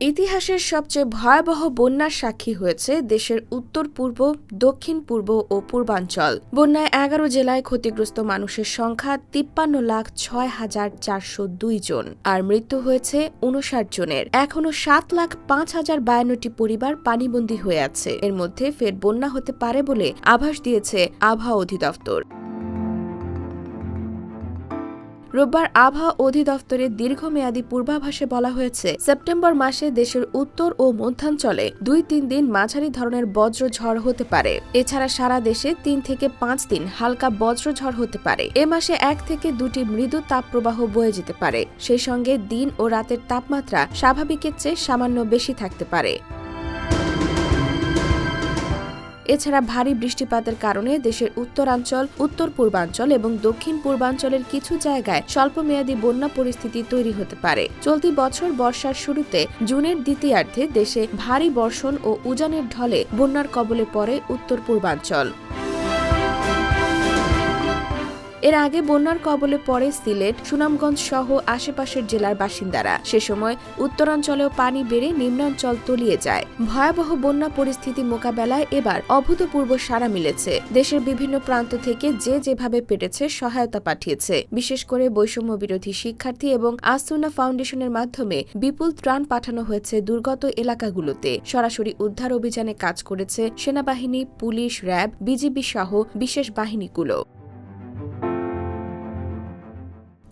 ইতিহাসের সবচেয়ে ভয়াবহ বন্যার সাক্ষী হয়েছে দেশের উত্তর পূর্ব, দক্ষিণ পূর্ব ও পূর্বাঞ্চল। বন্যায় এগারো জেলায় ক্ষতিগ্রস্ত মানুষের সংখ্যা তিপ্পান্ন লাখ ছয় হাজার চারশো দুই জন আর মৃত্যু হয়েছে উনষাট জনের। এখনও সাত লাখ পাঁচ হাজার বায়ান্নটি পরিবার পানিবন্দী হয়ে আছে। এর মধ্যে ফের বন্যা হতে পারে বলে আভাস দিয়েছে আবহাওয়া অধিদপ্তর। রোববার আবহাওয়া অধিদপ্তরের দীর্ঘমেয়াদী পূর্বাভাসে বলা হয়েছে, সেপ্টেম্বর মাসে দেশের উত্তর ও মধ্যাঞ্চলে দুই তিন দিন মাঝারি ধরনের বজ্রঝড় হতে পারে। এছাড়া সারা দেশে তিন থেকে পাঁচ দিন হালকা বজ্রঝড় হতে পারে। এ মাসে এক থেকে দুটি মৃদু তাপপ্রবাহ বয়ে যেতে পারে। সেই সঙ্গে দিন ও রাতের তাপমাত্রা স্বাভাবিকের চেয়ে সামান্য বেশি থাকতে পারে। এছাড়া ভারী বৃষ্টিপাতের কারণে দেশের উত্তরাঞ্চল উত্তর পূর্বাঞ্চল এবং দক্ষিণ পূর্বাঞ্চলের কিছু জায়গায় স্বল্পমেয়াদী বন্যা পরিস্থিতি তৈরি হতে পারে। চলতি বছর বর্ষার শুরুতে জুনের দ্বিতীয়ার্ধে দেশে ভারী বর্ষণ ও উজানের ঢলে বন্যার কবলে পড়ে উত্তর পূর্বাঞ্চল এর আগে বন্যার কবলে পড়ে সিলেট, সুনামগঞ্জ সহ আশেপাশের জেলার বাসিন্দারা। সে সময় উত্তরাঞ্চলেও পানি বেড়ে নিম্নাঞ্চল তলিয়ে যায়। ভয়াবহ বন্যা পরিস্থিতি মোকাবেলায় এবার অভূতপূর্ব সাড়া মিলেছে। দেশের বিভিন্ন প্রান্ত থেকে যে যেভাবে পেরেছে সহায়তা পাঠিয়েছে। বিশেষ করে বৈষম্য বিরোধী শিক্ষার্থী এবং আসুনা ফাউন্ডেশনের মাধ্যমে বিপুল ত্রাণ পাঠানো হয়েছে দুর্গত এলাকাগুলোতে। সরাসরি উদ্ধার অভিযানে কাজ করেছে সেনাবাহিনী, পুলিশ, র্যাব, বিজিবি সহ বিশেষ বাহিনীগুলো।